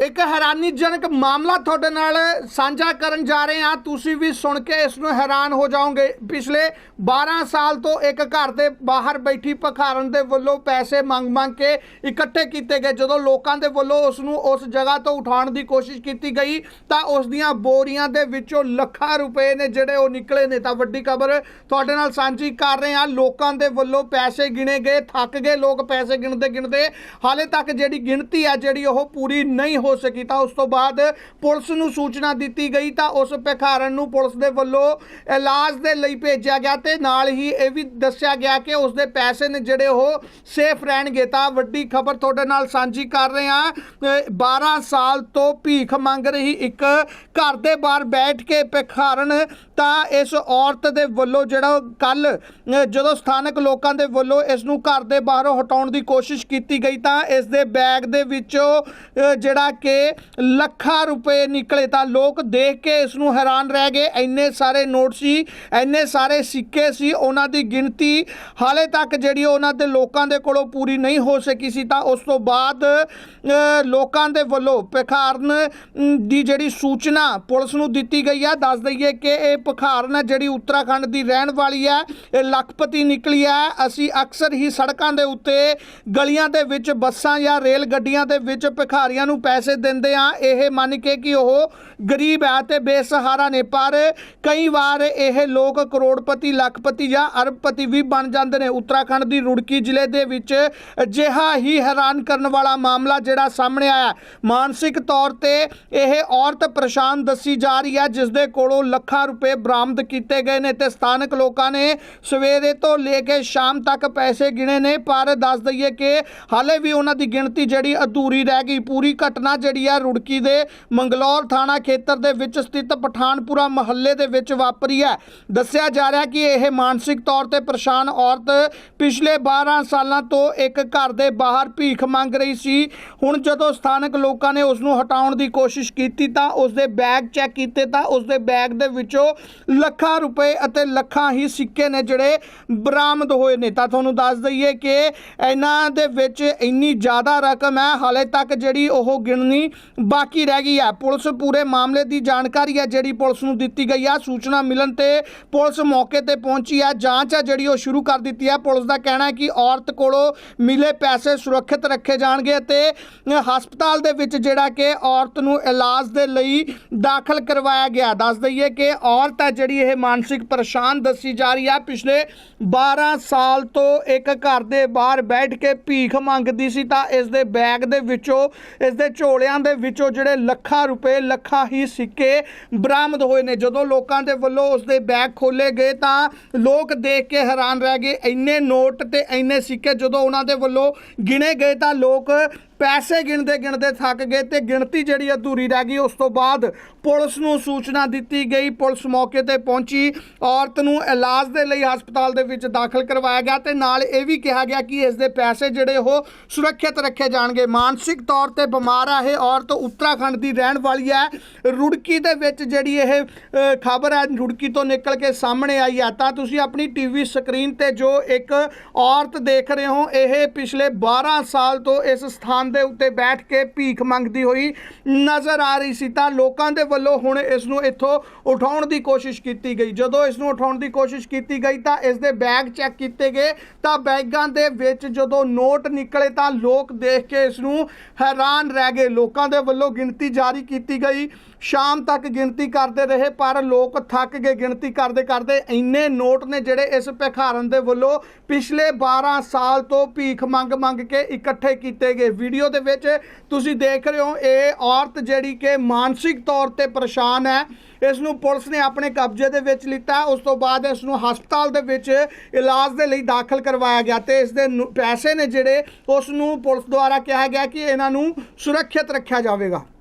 ਇੱਕ ਹੈਰਾਨੀਜਨਕ ਮਾਮਲਾ ਤੁਹਾਡੇ ਨਾਲ ਸਾਂਝਾ ਕਰਨ ਜਾ ਰਹੇ ਹਾਂ। ਤੁਸੀਂ ਵੀ ਸੁਣ ਕੇ ਇਸ ਨੂੰ ਹੈਰਾਨ ਹੋ ਜਾਓਗੇ। ਪਿਛਲੇ 12 ਸਾਲ ਤੋਂ ਇੱਕ ਘਰ ਦੇ ਬਾਹਰ ਬੈਠੀ ਭਖਾਰਨ ਦੇ ਵੱਲੋਂ ਪੈਸੇ ਮੰਗ-ਮੰਗ ਕੇ ਇਕੱਠੇ ਕੀਤੇ ਗਏ। ਜਦੋਂ ਲੋਕਾਂ ਦੇ ਵੱਲੋਂ ਉਸ ਨੂੰ ਉਸ ਜਗ੍ਹਾ ਤੋਂ ਉਠਾਉਣ ਦੀ ਕੋਸ਼ਿਸ਼ ਕੀਤੀ ਗਈ, ਤਾਂ ਉਸ ਦੀਆਂ ਬੋਰੀਆਂ ਦੇ ਵਿੱਚੋਂ ਲੱਖਾਂ ਰੁਪਏ ਨੇ ਜਿਹੜੇ ਉਹ ਨਿਕਲੇ ਨੇ। ਤਾਂ ਵੱਡੀ ਖਬਰ ਤੁਹਾਡੇ ਨਾਲ ਸਾਂਝੀ ਕਰ ਰਹੇ ਹਾਂ। ਲੋਕਾਂ ਦੇ ਵੱਲੋਂ ਪੈਸੇ ਗਿਣੇ ਗਏ, ਥੱਕ ਗਏ ਲੋਕ ਪੈਸੇ ਗਿਣਦੇ ਗਿਣਦੇ। ਹਾਲੇ ਤੱਕ ਜਿਹੜੀ ਗਿਣਤੀ ਹੈ, ਜਿਹੜੀ ਉਹ ਪੂਰੀ ਨਹੀਂ ਹੋ ਸਕੀ ਤਾਂ ਉਸ ਤੋਂ ਬਾਅਦ ਪੁਲਿਸ ਨੂੰ ਸੂਚਨਾ ਦਿੱਤੀ ਗਈ ਤਾਂ ਉਸ ਭਿਖਾਰਨ ਨੂੰ ਪੁਲਿਸ ਦੇ ਵੱਲੋਂ ਇਲਾਜ ਦੇ ਲਈ ਭੇਜਿਆ ਗਿਆ ਤੇ ਨਾਲ ਹੀ ਇਹ ਵੀ ਦੱਸਿਆ ਗਿਆ ਕਿ ਉਸ ਦੇ ਪੈਸੇ ਨੇ ਜਿਹੜੇ ਉਹ ਸੇਫ ਰਹਿਣਗੇ ਤਾਂ ਵੱਡੀ ਖਬਰ ਤੁਹਾਡੇ ਨਾਲ ਸਾਂਝੀ ਕਰ ਰਹੇ ਹਾਂ। ਅਹ 12 ਸਾਲ ਤੋਂ ਭੀਖ ਮੰਗ ਰਹੀ ਇੱਕ ਘਰ ਦੇ ਬਾਹਰ ਬੈਠ ਕੇ ਭਿਖਾਰਨ ਤਾਂ ਇਸ ਔਰਤ ਦੇ ਵੱਲੋਂ ਜਿਹੜਾ ਕੱਲ ਜਦੋਂ ਸਥਾਨਕ ਲੋਕਾਂ ਦੇ ਵੱਲੋਂ ਇਸ ਨੂੰ ਘਰ ਦੇ ਬਾਹਰੋਂ ਹਟਾਉਣ ਦੀ ਕੋਸ਼ਿਸ਼ ਕੀਤੀ ਗਈ ਤਾਂ ਇਸ ਦੇ ਬੈਗ ਦੇ ਵਿੱਚੋਂ ਜਿਹੜਾ ਕਿ ਲੱਖਾਂ ਰੁਪਏ ਨਿਕਲੇ ਤਾਂ ਲੋਕ ਦੇਖ ਕੇ ਇਸ ਨੂੰ ਹੈਰਾਨ ਰਹਿ ਗਏ। ਇੰਨੇ ਸਾਰੇ ਨੋਟ ਸੀ, ਇੰਨੇ ਸਾਰੇ ਸਿੱਕੇ ਸੀ, ਉਹਨਾਂ ਦੀ ਗਿਣਤੀ ਹਾਲੇ ਤੱਕ ਜਿਹੜੀ ਉਹਨਾਂ ਦੇ ਲੋਕਾਂ ਦੇ ਕੋਲੋਂ ਪੂਰੀ ਨਹੀਂ ਹੋ ਸਕੀ ਸੀ ਤਾਂ ਉਸ ਤੋਂ ਬਾਅਦ ਲੋਕਾਂ ਦੇ ਵੱਲੋਂ ਭਿਖਾਰਨ ਦੀ ਜਿਹੜੀ ਸੂਚਨਾ ਪੁਲਿਸ ਨੂੰ ਦਿੱਤੀ ਗਈ ਹੈ ਦੱਸ ਦਈਏ ਕਿ ਇਹ ਭਿਖਾਰਨ ਜਿਹੜੀ ਉੱਤਰਾਖੰਡ ਦੀ ਰਹਿਣ ਵਾਲੀ ਹੈ ਇਹ ਲੱਖਪਤੀ ਨਿਕਲੀ ਹੈ ਅਸੀਂ ਅਕਸਰ ਹੀ ਸੜਕਾਂ ਦੇ ਉੱਤੇ ਗਲੀਆਂ ਦੇ ਵਿੱਚ ਬੱਸਾਂ ਜਾਂ ਰੇਲ ਗੱਡੀਆਂ ਦੇ ਵਿੱਚ ਭਿਖਾਰੀਆਂ ਨੂੰ ਪੈਸੇ ਪੈਸੇ ਦਿੰਦੇ ਆ। ਇਹ ਮੰਨ ਕੇ ਕਿ ਉਹ ਗਰੀਬ ਹੈ ਤੇ ਬੇਸਹਾਰਾ ਨੇ, ਪਰ ਕਈ ਵਾਰ ਇਹ ਲੋਕ ਕਰੋੜਪਤੀ, ਲੱਖਪਤੀ ਜਾਂ ਅਰਬਪਤੀ ਵੀ ਬਣ ਜਾਂਦੇ ਨੇ। ਉੱਤਰਾਖੰਡ ਦੀ ਰੁੜਕੀ ਜ਼ਿਲ੍ਹੇ ਦੇ ਵਿੱਚ ਅਜਿਹਾ ਹੀ ਹੈਰਾਨ ਕਰਨ ਵਾਲਾ ਮਾਮਲਾ ਜਿਹੜਾ ਸਾਹਮਣੇ ਆਇਆ ਮਾਨਸਿਕ ਤੌਰ ਤੇ ਇਹ ਔਰਤ ਪਰੇਸ਼ਾਨ ਦੱਸੀ ਜਾ ਰਹੀ ਹੈ ਜਿਸ ਦੇ ਕੋਲੋਂ ਲੱਖਾਂ ਰੁਪਏ ਬਰਾਮਦ ਕੀਤੇ ਗਏ ਨੇ ਤੇ ਸਥਾਨਕ ਲੋਕਾਂ ਨੇ ਸਵੇਰੇ ਤੋਂ ਲੈ ਕੇ ਸ਼ਾਮ ਤੱਕ ਪੈਸੇ ਗਿਣੇ ਨੇ। ਪਰ ਦੱਸ ਦਈਏ ਕਿ ਹਾਲੇ ਵੀ ਉਹਨਾਂ ਦੀ ਗਿਣਤੀ ਜਿਹੜੀ ਅਧੂਰੀ ਰਹਿ ਗਈ। ਪੂਰੀ ਘਟਨਾ ਜਿਹੜੀ ਆ ਰੁੜਕੀ ਦੇ ਮੰਗਲੌਰ ਥਾਣਾ ਖੇਤਰ ਦੇ ਵਿੱਚ ਸਥਿਤ ਪਠਾਨਪੁਰਾ ਮਹੱਲੇ ਦੇ ਵਿੱਚ ਵਾਪਰੀ ਹੈ। ਦੱਸਿਆ ਜਾ ਰਿਹਾ ਕਿ ਇਹ ਮਾਨਸਿਕ ਤੌਰ ਤੇ ਪਰੇਸ਼ਾਨ ਔਰਤ ਪਿਛਲੇ 12 ਸਾਲਾਂ ਤੋਂ ਇੱਕ ਘਰ ਦੇ ਬਾਹਰ ਭੀਖ ਮੰਗ ਰਹੀ ਸੀ। ਹੁਣ ਜਦੋਂ ਸਥਾਨਕ ਲੋਕਾਂ ਨੇ ਉਸ ਨੂੰ ਹਟਾਉਣ ਦੀ ਕੋਸ਼ਿਸ਼ ਕੀਤੀ ਤਾਂ ਉਸ ਦੇ ਬੈਗ ਚੈੱਕ ਕੀਤੇ ਤਾਂ ਉਸ ਦੇ ਬੈਗ ਦੇ ਵਿੱਚੋਂ ਲੱਖਾਂ ਰੁਪਏ ਅਤੇ ਲੱਖਾਂ ਹੀ ਸਿੱਕੇ ਨੇ ਜਿਹੜੇ ਬਰਾਮਦ ਹੋਏ ਨੇ। ਤਾਂ ਤੁਹਾਨੂੰ ਦੱਸ ਦਈਏ ਕਿ ਇਹਨਾਂ ਦੇ ਵਿੱਚ ਇੰਨੀ ਜ਼ਿਆਦਾ ਰਕਮ ਹੈ, ਹਾਲੇ ਤੱਕ ਜਿਹੜੀ ਉਹ ਗਿਣਨੀ ਬਾਕੀ ਰਹਿ ਗਈ ਹੈ ਪੁਲਿਸ ਪੂਰੇ ਮਾਮਲੇ ਦੀ ਜਾਣਕਾਰੀ ਹੈ ਜਿਹੜੀ ਪੁਲਿਸ ਨੂੰ ਦਿੱਤੀ ਗਈ ਹੈ ਸੂਚਨਾ ਮਿਲਣ ਤੇ ਪੁਲਿਸ ਮੌਕੇ ਤੇ ਪਹੁੰਚੀ ਹੈ ਜਾਂਚ ਹੈ ਜਿਹੜੀ ਉਹ ਸ਼ੁਰੂ ਕਰ ਦਿੱਤੀ ਹੈ ਪੁਲਿਸ ਦਾ ਕਹਿਣਾ ਹੈ ਕਿ ਔਰਤ ਕੋਲੋਂ ਮਿਲੇ ਪੈਸੇ ਸੁਰੱਖਿਅਤ ਰੱਖੇ ਜਾਣਗੇ ਅਤੇ ਹਸਪਤਾਲ ਦੇ ਵਿੱਚ ਜਿਹੜਾ ਕਿ ਔਰਤ ਨੂੰ ਇਲਾਜ ਦੇ ਲਈ ਦਾਖਲ ਕਰਵਾਇਆ ਗਿਆ। ਦੱਸ ਦਈਏ ਕਿ ਔਰਤ ਹੈ ਜਿਹੜੀ ਇਹ ਮਾਨਸਿਕ ਪਰੇਸ਼ਾਨ ਦੱਸੀ ਜਾ ਰਹੀ ਹੈ ਪਿਛਲੇ 12 ਸਾਲ ਤੋਂ ਇੱਕ ਘਰ ਦੇ ਬਾਹਰ ਬੈਠ ਕੇ ਭੀਖ ਮੰਗਦੀ ਸੀ ਤਾਂ ਇਸ ਦੇ ਬੈਗ ਦੇ ਵਿੱਚੋਂ, ਇਸ ਦੇ ਝੋਲਿਆਂ ਦੇ ਵਿੱਚੋਂ ਜਿਹੜੇ ਲੱਖਾਂ ਰੁਪਏ, ਲੱਖਾਂ ਹੀ ਸਿੱਕੇ ਬਰਾਮਦ ਹੋਏ ਨੇ। ਜਦੋਂ ਲੋਕਾਂ ਦੇ ਵੱਲੋਂ ਉਸ ਦੇ ਬੈਗ ਖੋਲੇ ਗਏ ਤਾਂ ਲੋਕ ਦੇਖ ਕੇ ਹੈਰਾਨ ਰਹਿ ਗਏ। ਇੰਨੇ ਨੋਟ ਤੇ ਇੰਨੇ ਸਿੱਕੇ ਜਦੋਂ ਉਹਨਾਂ ਦੇ ਵੱਲੋਂ ਗਿਣੇ ਗਏ ਤਾਂ ਲੋਕ ਪੈਸੇ ਗਿਣਦੇ ਗਿਣਦੇ ਥੱਕ ਗਏ ਤੇ ਗਿਣਤੀ ਜਿਹੜੀ ਅਧੂਰੀ ਰਹਿ ਗਈ। ਉਸ ਤੋਂ ਬਾਅਦ ਪੁਲਿਸ ਨੂੰ ਸੂਚਨਾ ਦਿੱਤੀ ਗਈ। ਪੁਲਿਸ ਮੌਕੇ ਤੇ ਪਹੁੰਚੀ। ਔਰਤ ਨੂੰ ਇਲਾਜ ਦੇ ਲਈ ਹਸਪਤਾਲ ਦੇ ਵਿੱਚ ਦਾਖਲ ਕਰਵਾਇਆ ਗਿਆ ਤੇ ਨਾਲ ਇਹ ਵੀ ਕਿਹਾ ਗਿਆ ਕਿ ਇਸ ਦੇ ਪੈਸੇ ਜਿਹੜੇ ਉਹ ਸੁਰੱਖਿਅਤ ਰੱਖੇ ਜਾਣਗੇ। ਮਾਨਸਿਕ ਤੌਰ ਤੇ ਬਿਮਾਰ ਆ ਇਹ ਔਰਤ ਉੱਤਰਾਖੰਡ ਦੀ ਰਹਿਣ ਵਾਲੀ ਹੈ। ਰੁੜਕੀ ਦੇ ਵਿੱਚ ਜਿਹੜੀ ਇਹ ਖਬਰ ਹੈ, ਰੁੜਕੀ ਤੋਂ ਨਿਕਲ ਕੇ ਸਾਹਮਣੇ ਆਈ ਹੈ। ਤਾਂ ਤੁਸੀਂ ਆਪਣੀ ਟੀਵੀ ਸਕਰੀਨ ਤੇ ਜੋ ਇੱਕ ਔਰਤ ਦੇਖ ਰਹੇ ਹੋ, ਇਹ ਪਿਛਲੇ 12 ਸਾਲ ਤੋਂ ਇਸ ਸਥਾਨ ਦੇ ਉੱਤੇ ਬੈਠ ਕੇ ਭੀਖ ਮੰਗਦੀ ਹੋਈ ਨਜ਼ਰ ਆ ਰਹੀ ਸੀ ਤਾਂ ਲੋਕਾਂ ਦੇ ਵੱਲੋਂ ਹੁਣ ਇਸ ਨੂੰ ਇੱਥੋਂ ਉਠਾਉਣ ਦੀ ਕੋਸ਼ਿਸ਼ ਕੀਤੀ ਗਈ। ਜਦੋਂ ਇਸ ਨੂੰ ਉਠਾਉਣ ਦੀ ਕੋਸ਼ਿਸ਼ ਕੀਤੀ ਗਈ ਤਾਂ ਇਸ ਦੇ ਬੈਗ ਚੈੱਕ ਕੀਤੇ ਗਏ। ਤਾਂ ਬੈਗਾਂ ਦੇ ਵਿੱਚ ਜਦੋਂ ਨੋਟ ਨਿਕਲੇ ਤਾਂ ਲੋਕ ਦੇਖ ਕੇ ਇਸ ਨੂੰ ਹੈਰਾਨ ਰਹਿ ਗਏ। ਲੋਕਾਂ ਦੇ ਵੱਲੋਂ ਗਿਣਤੀ ਜਾਰੀ ਕੀਤੀ ਗਈ। ਸ਼ਾਮ ਤੱਕ ਗਿਣਤੀ ਕਰਦੇ ਰਹੇ, ਪਰ ਲੋਕ ਥੱਕ ਗਏ। ਗਿਣਤੀ ਕਰਦੇ ਕਰਦੇ ਇੰਨੇ ਨੋਟ ਨੇ ਜਿਹੜੇ ਇਸ ਭਿਖਾਰਨ ਦੇ ਵੱਲੋਂ ਪਿਛਲੇ 12 ਸਾਲ ਤੋਂ ਭੀਖ ਮੰਗ ਮੰਗ ਕੇ ਇਕੱਠੇ ਕੀਤੇ ਗਏ। ਵੀਡੀਓ ਦੇ ਵਿੱਚ ਤੁਸੀਂ ਦੇਖ ਰਹੇ ਹੋ, ਇਹ ਔਰਤ ਜਿਹੜੀ ਕਿ ਮਾਨਸਿਕ ਤੌਰ ਤੇ ਪਰੇਸ਼ਾਨ ਹੈ ਇਸ ਨੂੰ ਪੁਲਿਸ ਨੇ ਆਪਣੇ ਕਬਜ਼ੇ ਦੇ ਵਿੱਚ ਲਿੱਤਾ। ਉਸ ਤੋਂ ਬਾਅਦ ਇਸ ਨੂੰ ਹਸਪਤਾਲ ਦੇ ਵਿੱਚ ਇਲਾਜ ਦੇ ਲਈ ਦਾਖਲ ਕਰਵਾਇਆ ਗਿਆ ਤੇ ਇਸ ਦੇ ਨੁ- ਪੈਸੇ ਨੇ ਜਿਹੜੇ ਉਸ ਨੂੰ ਪੁਲਿਸ ਦੁਆਰਾ ਕਿਹਾ ਗਿਆ ਕਿ ਇਹਨਾਂ ਨੂੰ ਸੁਰੱਖਿਅਤ ਰੱਖਿਆ ਜਾਵੇਗਾ।